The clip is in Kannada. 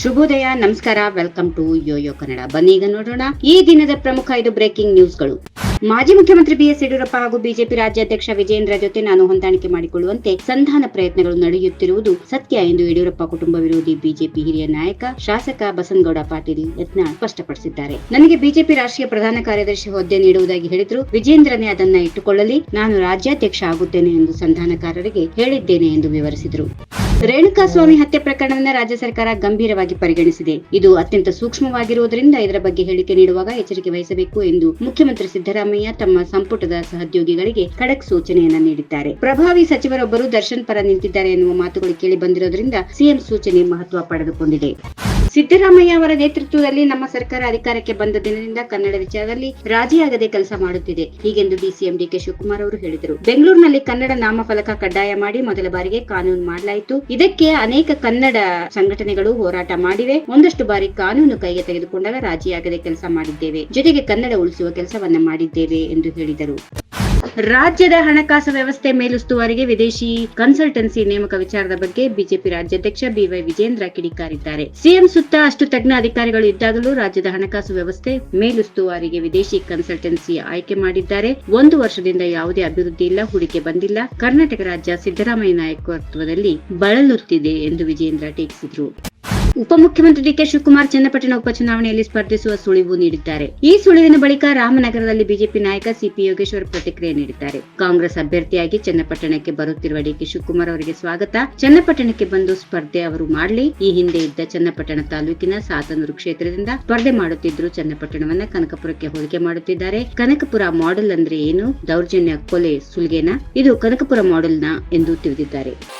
ಶುಭೋದಯ, ನಮಸ್ಕಾರ ವೆಲ್ಕಮ್ ಟು ಯೋಯೋ ಕನ್ನಡ ಬನ್ನಿ ಈಗ ನೋಡೋಣ ಈ ದಿನದ ಪ್ರಮುಖ ಐದು ಬ್ರೇಕಿಂಗ್ ನ್ಯೂಸ್ಗಳು ಮಾಜಿ ಮುಖ್ಯಮಂತ್ರಿ ಬಿಎಸ್ ಯಡಿಯೂರಪ್ಪ ಹಾಗೂ ಬಿಜೆಪಿ ರಾಜ್ಯಾಧ್ಯಕ್ಷ ವಿಜೇಂದ್ರ ಜೊತೆ ನಾನು ಹೊಂದಾಣಿಕೆ ಮಾಡಿಕೊಳ್ಳುವಂತೆ ಸಂಧಾನ ಪ್ರಯತ್ನಗಳು ನಡೆಯುತ್ತಿರುವುದು ಸತ್ಯ ಎಂದು ಯಡಿಯೂರಪ್ಪ ಕುಟುಂಬ ವಿರೋಧಿ ಬಿಜೆಪಿ ಹಿರಿಯ ನಾಯಕ, ಶಾಸಕ ಬಸನಗೌಡ ಪಾಟೀಲ್ ಯತ್ನಾಳ್ ಸ್ಪಷ್ಟಪಡಿಸಿದ್ದಾರೆ. ನನಗೆ ಬಿಜೆಪಿ ರಾಷ್ಟ್ರೀಯ ಪ್ರಧಾನ ಕಾರ್ಯದರ್ಶಿ ಹುದ್ದೆ ನೀಡುವುದಾಗಿ ಹೇಳಿದ್ರು. ವಿಜೇಂದ್ರನೇ ಅದನ್ನ ಇಟ್ಟುಕೊಳ್ಳಲಿ. ನಾನು ರಾಜ್ಯಾಧ್ಯಕ್ಷ ಆಗುತ್ತೇನೆ ಎಂದು ಸಂಧಾನಕಾರರಿಗೆ ಹೇಳಿದ್ದೇನೆ ಎಂದು ವಿವರಿಸಿದರು. ರೇಣುಕಾಸ್ವಾಮಿ ಹತ್ಯೆ ಪ್ರಕರಣವನ್ನು ರಾಜ್ಯ ಸರ್ಕಾರ ಗಂಭೀರವಾಗಿ ಪರಿಗಣಿಸಿದೆ. ಇದು ಅತ್ಯಂತ ಸೂಕ್ಷ್ಮವಾಗಿರುವುದರಿಂದ ಇದರ ಬಗ್ಗೆ ಹೇಳಿಕೆ ನೀಡುವಾಗ ಎಚ್ಚರಿಕೆ ವಹಿಸಬೇಕು ಎಂದು ಮುಖ್ಯಮಂತ್ರಿ ಸಿದ್ದರಾಮಯ್ಯ ತಮ್ಮ ಸಂಪುಟದ ಸಹೋದ್ಯೋಗಿಗಳಿಗೆ ಖಡಕ್ ಸೂಚನೆಯನ್ನು ನೀಡಿದ್ದಾರೆ. ಪ್ರಭಾವಿ ಸಚಿವರೊಬ್ಬರು ದರ್ಶನ್ ಪರ ನಿಂತಿದ್ದಾರೆ ಎನ್ನುವ ಮಾತುಗಳು ಕೇಳಿ ಬಂದಿರೋದ್ರಿಂದ ಸಿಎಂ ಸೂಚನೆ ಮಹತ್ವ ಪಡೆದುಕೊಂಡಿದೆ. ಸಿದ್ದರಾಮಯ್ಯ ಅವರ ನೇತೃತ್ವದಲ್ಲಿ ನಮ್ಮ ಸರ್ಕಾರ ಅಧಿಕಾರಕ್ಕೆ ಬಂದ ದಿನದಿಂದ ಕನ್ನಡ ವಿಚಾರದಲ್ಲಿ ರಾಜಿಯಾಗದೆ ಕೆಲಸ ಮಾಡುತ್ತಿದೆ. ಹೀಗೆಂದು ಡಿಸಿಎಂ ಡಿಕೆ ಶಿವಕುಮಾರ್ ಅವರು ಹೇಳಿದರು. ಬೆಂಗಳೂರಿನಲ್ಲಿ ಕನ್ನಡ ನಾಮಫಲಕ ಕಡ್ಡಾಯ ಮಾಡಿ ಮೊದಲ ಬಾರಿಗೆ ಕಾನೂನು ಮಾಡಲಾಯಿತು. ಇದಕ್ಕೆ ಅನೇಕ ಕನ್ನಡ ಸಂಘಟನೆಗಳು ಹೋರಾಟ ಮಾಡಿವೆ. ಒಂದಷ್ಟು ಬಾರಿ ಕಾನೂನು ಕೈಗೆ ತೆಗೆದುಕೊಂಡಾಗ ರಾಜಿಯಾಗದೆ ಕೆಲಸ ಮಾಡಿದ್ದೇವೆ. ಜೊತೆಗೆ ಕನ್ನಡ ಉಳಿಸುವ ಕೆಲಸವನ್ನ ಮಾಡಿದ್ದೇವೆ ಎಂದು ಹೇಳಿದರು. ರಾಜ್ಯದ ಹಣಕಾಸು ವ್ಯವಸ್ಥೆ ಮೇಲುಸ್ತುವಾರಿಗೆ ವಿದೇಶಿ ಕನ್ಸಲ್ಟೆನ್ಸಿ ನೇಮಕ ವಿಚಾರದ ಬಗ್ಗೆ ಬಿಜೆಪಿ ರಾಜ್ಯಾಧ್ಯಕ್ಷ ಬಿವೈ ವಿಜೇಂದ್ರ ಕಿಡಿಕಾರಿದ್ದಾರೆ. ಸಿಎಂ ಸುತ್ತ ಅಷ್ಟು ತಜ್ಞ ಅಧಿಕಾರಿಗಳು ಇದ್ದಾಗಲೂ ರಾಜ್ಯದ ಹಣಕಾಸು ವ್ಯವಸ್ಥೆ ಮೇಲುಸ್ತುವಾರಿಗೆ ವಿದೇಶಿ ಕನ್ಸಲ್ಟೆನ್ಸಿ ಆಯ್ಕೆ ಮಾಡಿದ್ದಾರೆ. ಒಂದು ವರ್ಷದಿಂದ ಯಾವುದೇ ಅಭಿವೃದ್ಧಿ ಇಲ್ಲ, ಹೂಡಿಕೆ ಬಂದಿಲ್ಲ. ಕರ್ನಾಟಕ ರಾಜ್ಯ ಸಿದ್ದರಾಮಯ್ಯ ನಾಯಕತ್ವದಲ್ಲಿ ಬಳಲುತ್ತಿದೆ ಎಂದು ವಿಜೇಂದ್ರ ಟೀಕಿಸಿದರು. ಉಪಮುಖ್ಯಮಂತ್ರಿ ಡಿಕೆ ಶಿವಕುಮಾರ್ ಚನ್ನಪಟ್ಟಣ ಉಪಚುನಾವಣೆಯಲ್ಲಿ ಸ್ಪರ್ಧಿಸುವ ಸುಳಿವು ನೀಡಿದ್ದಾರೆ. ಈ ಸುಳಿವಿನ ಬಳಿಕ ರಾಮನಗರದಲ್ಲಿ ಬಿಜೆಪಿ ನಾಯಕ ಸಿಪಿ ಯೋಗೇಶ್ವರ್ ಪ್ರತಿಕ್ರಿಯೆ ನೀಡಿದ್ದಾರೆ. ಕಾಂಗ್ರೆಸ್ ಅಭ್ಯರ್ಥಿಯಾಗಿ ಚನ್ನಪಟ್ಟಣಕ್ಕೆ ಬರುತ್ತಿರುವ ಡಿಕೆ ಶಿವಕುಮಾರ್ ಅವರಿಗೆ ಸ್ವಾಗತ. ಚನ್ನಪಟ್ಟಣಕ್ಕೆ ಬಂದು ಸ್ಪರ್ಧೆ ಅವರು ಮಾಡಲಿ. ಈ ಹಿಂದೆ ಇದ್ದ ಚನ್ನಪಟ್ಟಣ ತಾಲೂಕಿನ ಸಾತನೂರು ಕ್ಷೇತ್ರದಿಂದ ಸ್ಪರ್ಧೆ ಮಾಡುತ್ತಿದ್ರು ಚನ್ನಪಟ್ಟಣವನ್ನ ಕನಕಪುರಕ್ಕೆ ಹೋಲಿಕೆ ಮಾಡುತ್ತಿದ್ದಾರೆ. ಕನಕಪುರ ಮಾಡೆಲ್ ಅಂದ್ರೆ ಏನು? ದೌರ್ಜನ್ಯ, ಕೊಲೆ, ಸುಲ್ಗೆನಾ? ಇದು ಕನಕಪುರ ಮಾಡೆಲ್ನ ಎಂದು ತಿಳಿದಿದ್ದಾರೆ.